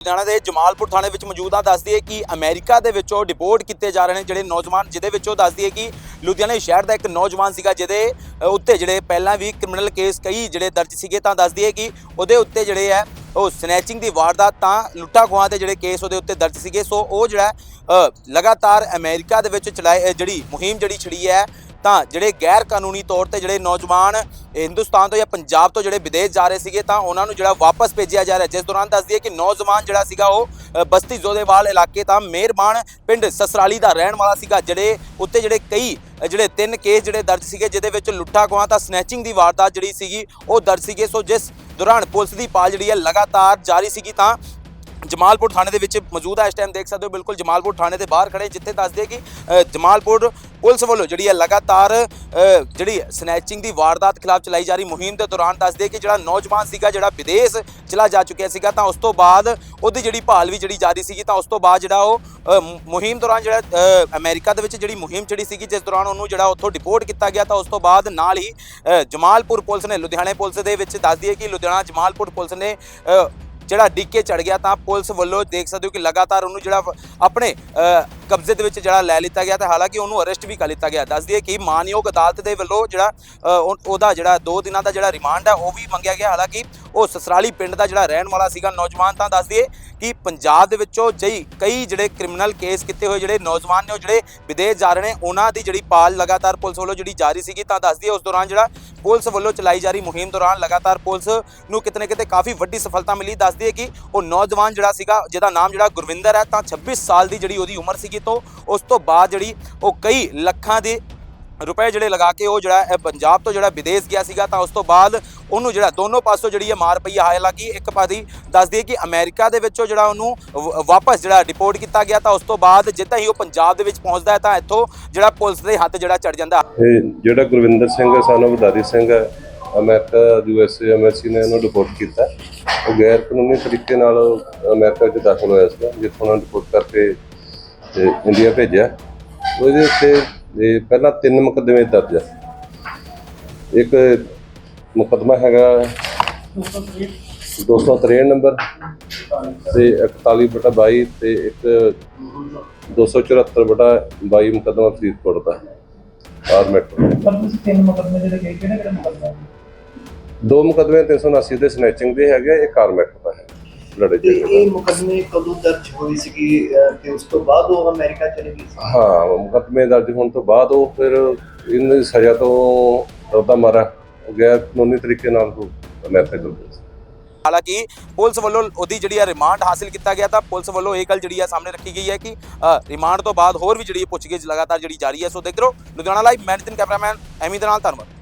ਲੁਧਿਆਣਾ ਦੇ ਜਮਾਲਪੁਰ ਥਾਣੇ ਵਿੱਚ ਮੌਜੂਦ ਆ। ਦੱਸਦੀ ਹੈ ਕਿ ਅਮਰੀਕਾ ਦੇ ਵਿੱਚੋਂ ਡਿਪੋਰਟ ਕੀਤੇ ਜਾ ਰਹੇ ਨੇ ਜਿਹੜੇ ਨੌਜਵਾਨ, ਜਿਹਦੇ ਵਿੱਚੋਂ ਦੱਸਦੀ ਹੈ ਕਿ ਲੁਧਿਆਣਾ ਸ਼ਹਿਰ ਦਾ ਇੱਕ ਨੌਜਵਾਨ ਸੀਗਾ, ਜਿਹਦੇ ਉੱਤੇ ਜਿਹੜੇ ਪਹਿਲਾਂ ਵੀ ਕ੍ਰਿਮੀਨਲ ਕੇਸ ਕਈ ਜਿਹੜੇ ਦਰਜ ਸੀਗੇ, ਤਾਂ ਦੱਸਦੀ ਹੈ ਕਿ ਉਹਦੇ ਉੱਤੇ ਜਿਹੜੇ ਹੈ, ਉਹ ਸਨੈਚਿੰਗ ਦੀ ਵਾਰਦਾਤ ਤਾਂ ਲੁੱਟਾ ਖੋਹਾਂ ਦੇ ਜਿਹੜੇ ਕੇਸ ਉਹਦੇ ਉੱਤੇ ਦਰਜ ਸੀਗੇ। ਸੋ ਉਹ ਜਿਹੜਾ ਲਗਾਤਾਰ ਅਮਰੀਕਾ ਦੇ ਵਿੱਚ ਚਲਾਏ ਜਿਹੜੀ ਮੁਹਿੰਮ ਜਿਹੜੀ ਛੜੀ ਹੈ ਤਾਂ ਜਿਹੜੇ ਗੈਰ ਕਾਨੂੰਨੀ ਤੌਰ ਤੇ ਜਿਹੜੇ ਨੌਜਵਾਨ ਹਿੰਦੁਸਤਾਨ ਤੋਂ ਜਾਂ ਪੰਜਾਬ ਤੋਂ ਜਿਹੜੇ ਵਿਦੇਸ਼ ਜਾ ਰਹੇ ਸੀਗੇ, ਤਾਂ ਉਹਨਾਂ ਨੂੰ ਜਿਹੜਾ ਵਾਪਸ ਭੇਜਿਆ ਜਾ ਰਿਹਾ, ਜਿਸ ਦੌਰਾਨ ਦੱਸਦੀ ਹੈ ਕਿ ਨੌਜਵਾਨ ਜਿਹੜਾ ਸੀਗਾ ਉਹ ਬਸਤੀ ਜ਼ੋਦੇਵਾਲ ਇਲਾਕੇ ਤਾਂ ਮਿਹਰਬਾਨ ਪਿੰਡ ਸਸਰਾਲੀ ਦਾ ਰਹਿਣ ਵਾਲਾ ਸੀਗਾ, ਜਿਹੜੇ ਉੱਤੇ ਜਿਹੜੇ ਕਈ ਜਿਹੜੇ ਤਿੰਨ ਕੇਸ ਜਿਹੜੇ ਦਰਜ ਸੀਗੇ, ਜਿਹਦੇ ਵਿੱਚ ਲੁੱਟਾ ਖੋਹਾਂ ਤਾਂ ਸਨੈਚਿੰਗ ਦੀ ਵਾਰਦਾਤ ਜਿਹੜੀ ਸੀਗੀ, ਉਹ ਦਰਜ ਸੀਗੇ। ਸੋ ਜਿਸ ਦੌਰਾਨ ਪੁਲਿਸ ਦੀ ਪਾਲ ਜਿਹੜੀ ਹੈ ਲਗਾਤਾਰ ਜਾਰੀ ਸੀਗੀ, ਤਾਂ ਜਮਾਲਪੁਰ ਥਾਣੇ ਦੇ ਵਿੱਚ ਮੌਜੂਦ ਹੈ ਇਸ ਟਾਈਮ ਦੇਖ ਸਕਦੇ ਹੋ ਬਿਲਕੁਲ ਜਮਾਲਪੁਰ ਥਾਣੇ ਦੇ ਬਾਹਰ ਖੜੇ ਜਿੱਥੇ ਦੱਸਦੇ ਕਿ ਜਮਾਲਪੁਰ ਪੁਲਿਸ ਵੱਲੋਂ ਜਿਹੜੀ ਹੈ ਲਗਾਤਾਰ ਜਿਹੜੀ ਸਨੈਚਿੰਗ ਦੀ ਵਾਰਦਾਤ ਖਿਲਾਫ ਚਲਾਈ ਜਾ ਰਹੀ ਮੁਹਿੰਮ ਦੇ ਦੌਰਾਨ ਦੱਸਦੇ ਕਿ ਜਿਹੜਾ ਨੌਜਵਾਨ ਸੀਗਾ ਜਿਹੜਾ ਵਿਦੇਸ਼ ਚਲਾ ਜਾ ਚੁੱਕਿਆ ਸੀਗਾ ਤਾਂ ਉਸ ਤੋਂ ਬਾਅਦ ਉਹਦੀ ਜਿਹੜੀ ਭਾਲ ਵੀ ਜਿਹੜੀ ਜਾਰੀ ਸੀਗੀ ਤਾਂ ਉਸ ਤੋਂ ਬਾਅਦ ਜਿਹੜਾ ਉਹ ਮੁਹਿੰਮ ਦੌਰਾਨ ਜਿਹੜਾ ਅ, ਅਮਰੀਕਾ ਦੇ ਵਿੱਚ ਜਿਹੜੀ ਮੁਹਿੰਮ ਚੜੀ ਸੀਗੀ ਜਿਸ ਦੌਰਾਨ ਉਹਨੂੰ ਜਿਹੜਾ ਉੱਥੋਂ ਡਿਪੋਰਟ ਕੀਤਾ ਗਿਆ ਤਾਂ ਉਸ ਤੋਂ ਬਾਅਦ ਨਾਲ ਹੀ ਜਮਾਲਪੁਰ ਪੁਲਿਸ ਨੇ ਲੁਧਿਆਣੇ ਪੁਲਿਸ ਦੇ ਵਿੱਚ ਦੱਸਦੀ ਹੈ ਕਿ ਲੁਧਿਆਣਾ ਜਮਾਲਪੁਰ ਪੁਲਿਸ ਨੇ ਜਿਹੜਾ ਡਿੱਕੇ ਚੜ ਗਿਆ ਤਾਂ ਪੁਲਿਸ ਵੱਲੋਂ ਦੇਖ ਸਕਦੇ ਹੋ ਕਿ ਲਗਾਤਾਰ ਉਹਨੂੰ ਜਿਹੜਾ ਆਪਣੇ ਕਬਜ਼ੇ ਦੇ ਵਿੱਚ ਜਿਹੜਾ ਲੈ ਲਿੱਤਾ ਗਿਆ ਤੇ ਹਾਲਾਂਕਿ ਉਹਨੂੰ ਅਰੈਸਟ ਵੀ ਕਰ ਲਿੱਤਾ ਗਿਆ। ਦੱਸ ਦਈਏ ਕਿ ਮਾਨਯੋਗ ਅਦਾਲਤ ਦੇ ਵੱਲੋਂ ਜਿਹੜਾ ਉਹ- ਉਹਦਾ ਜਿਹੜਾ 2 ਦਿਨਾਂ ਦਾ ਜਿਹੜਾ ਰਿਮਾਂਡ ਹੈ ਉਹ ਵੀ ਮੰਗਿਆ ਗਿਆ। ਹਾਲਾਂਕਿ ਉਹ ਸਸਰਾਲੀ ਪਿੰਡ ਦਾ ਜਿਹੜਾ ਰਹਿਣ ਵਾਲਾ ਸੀਗਾ ਨੌਜਵਾਨ, ਤਾਂ ਦੱਸ ਦਈਏ ਕਿ ਪੰਜਾਬ ਦੇ ਵਿੱਚੋਂ ਜਈ ਕਈ ਜਿਹੜੇ ਕ੍ਰਿਮੀਨਲ ਕੇਸ ਕੀਤੇ ਹੋਏ ਜਿਹੜੇ ਨੌਜਵਾਨ ਨੇ, ਉਹ ਜਿਹੜੇ ਵਿਦੇਸ਼ ਜਾ ਰਹੇ ਨੇ, ਉਹਨਾਂ ਦੀ ਜਿਹੜੀ ਪਾਲ ਲਗਾਤਾਰ ਪੁਲਿਸ ਵੱਲੋਂ ਜਿਹੜੀ ਜਾਰੀ ਸੀਗੀ, ਤਾਂ ਦੱਸ ਦਈਏ ਉਸ ਦੌਰਾਨ ਜਿਹੜਾ ਪੁਲਿਸ ਵੱਲੋਂ ਚਲਾਈ ਜਾ ਰਹੀ ਮੁਹਿੰਮ ਦੌਰਾਨ ਲਗਾਤਾਰ ਪੁਲਿਸ ਨੂੰ ਕਿਤੇ ਨਾ ਕਿਤੇ ਕਾਫੀ ਵੱਡੀ ਸਫਲਤਾ ਮਿਲੀ। ਦੱਸਦੀ ਹੈ ਕਿ ਉਹ ਨੌਜਵਾਨ ਜਿਹੜਾ ਸੀਗਾ, ਜਿਹਦਾ ਨਾਮ ਜਿਹੜਾ ਗੁਰਵਿੰਦਰ ਹੈ, ਤਾਂ 26 ਸਾਲ ਦੀ ਜਿਹੜੀ ਉਹਦੀ ਉਮਰ ਸੀਗੀ ਤੋਂ ਉਸ ਤੋਂ ਬਾਅਦ ਜਿਹੜੀ ਉਹ ਕਈ ਲੱਖਾਂ ਦੇ ਰੁਪਏ ਜਿਹੜੇ ਲਗਾ ਕੇ ਉਹ ਜਿਹੜਾ ਪੰਜਾਬ ਤੋਂ ਜਿਹੜਾ ਵਿਦੇਸ਼ ਗਿਆ ਸੀਗਾ, ਤਾਂ ਉਸ ਤੋਂ ਬਾਅਦ ਉਹਨੂੰ ਜਿਹੜਾ ਦੋਨੋਂ ਪਾਸੋਂ ਜਿਹੜੀ ਹੈ ਮਾਰ ਪਈ ਹੈ ਹਾਲਾਂਕਿ ਇੱਕ ਪਾਦੀ ਦੱਸਦੀ ਹੈ ਕਿ ਅਮਰੀਕਾ ਦੇ ਵਿੱਚੋਂ ਜਿਹੜਾ ਉਹਨੂੰ ਵਾਪਸ ਜਿਹੜਾ ਡਿਪੋਰਟ ਕੀਤਾ ਗਿਆ, ਤਾਂ ਉਸ ਤੋਂ ਬਾਅਦ ਜਿੱਦਾਂ ਹੀ ਉਹ ਪੰਜਾਬ ਦੇ ਵਿੱਚ ਪਹੁੰਚਦਾ ਹੈ, ਤਾਂ ਇੱਥੋਂ ਜਿਹੜਾ ਪੁਲਿਸ ਦੇ ਹੱਥ ਜਿਹੜਾ ਚੜ ਜਾਂਦਾ। ਜਿਹੜਾ ਗੁਰਵਿੰਦਰ ਸਿੰਘ ਸਾਨੂੰ Vadhari Singh America, U MSc ਨੇ ਉਹਨੂੰ ਰਿਪੋਰਟ ਕੀਤਾ। ਉਹ ਗੈਰ ਕਾਨੂੰਨੀ ਤਰੀਕੇ ਨਾਲ ਅਮਰੀਕਾ ਵਿੱਚ ਦਾਖਲ ਹੋਇਆ ਸੀ ਜਿੱਥੋਂ ਉਹਨਾਂ ਰਿਪੋਰਟ ਕਰਕੇ ਤੇ ਇੰਡੀਆ ਭੇਜਿਆ। ਉਹਦੇ ਉੱਤੇ ਇਹ ਪਹਿਲਾਂ ਤਿੰਨ ਮੁਕੱਦਮੇ ਦਰਜ ਹੈ ਇੱਕ ਮੁਕੱਦਮਾ ਹੈਗਾ 263 ਨੰਬਰ ਤੇ 41 ਬਟਾ 22 ਤੇ ਇੱਕ 274 ਬਟਾ 22 ਮੁਕੱਦਮਾ ਫਰੀਦਕੋਟ ਦਾ ਆਰਮੈਟ ਪਰ ਤੁਸੀਂ ਤਿੰਨ ਮੁਕੱਦਮੇ ਜਿਹੜੇ ਕਿਹੜੇ ਕਿਹੜੇ ਮੁਕੱਦਮੇ? ਦੋ ਮੁਕੱਦਮੇ 379 ਦੇ ਸਨੈਚਿੰਗ ਦੇ ਹੈਗੇ ਇੱਕ ਆਰਮੈਟ ਦਾ। ਹੈ ਲੜੇ ਤੇ ਝਗੜੇ। ਇਹ ਮੁਕੱਦਮੇ ਕਦੋਂ ਦਰਜ ਹੋਈ ਸੀਗੀ ਅਹ, ਤੇ ਉਸ ਤੋਂ ਬਾਅਦ ਉਹ ਅਮਰੀਕਾ ਚਲੇ ਗਈ ਸੀ? ਦਾ। ਹਾਂ ਮੁਕੱਦਮੇ ਦਰਜ ਹੋਣ ਤੋਂ ਬਾਅਦ ਉਹ ਫਿਰ ਇਹਨਾਂ ਦੀ ਸਜ਼ਾ ਤੋਂ ਡਰਦਾ ਮਾਰਾ ਗੈਰ ਕਾਨੂੰਨੀ ਤਰੀਕੇ ਨਾਲ ਉਹ ਅਮਰੀਕਾ ਚਲ ਗਿਆ ਹਾਲਾਂਕਿ ਪੁਲਿਸ ਵੱਲੋਂ ਉਹਦੀ ਜਿਹੜੀ ਹੈ ਰਿਮਾਂਡ ਹਾਸਿਲ ਕੀਤਾ ਗਿਆ ਤਾਂ ਪੁਲਿਸ ਵੱਲੋਂ ਇਹ ਗੱਲ ਜਿਹੜੀ ਹੈ ਸਾਹਮਣੇ ਰੱਖੀ ਗਈ ਹੈ ਕਿ ਰਿਮਾਂਡ ਤੋਂ ਬਾਅਦ ਹੋਰ ਵੀ ਜਿਹੜੀ ਪੁੱਛਗਿੱਛ ਲਗਾਤਾਰ ਜਿਹੜੀ ਜਾਰੀ ਹੈ ਸੋ ਦੇਖ ਰਹੋ ਲੁਧਿਆਣਾ ਲਾਈਵ ਮੈਂ ਨਿਤਿਨ ਕੈਮਰਾਮੈਨ ਐਮੀ ਦੇ ਨਾਲ ਧੰਨਵਾਦ।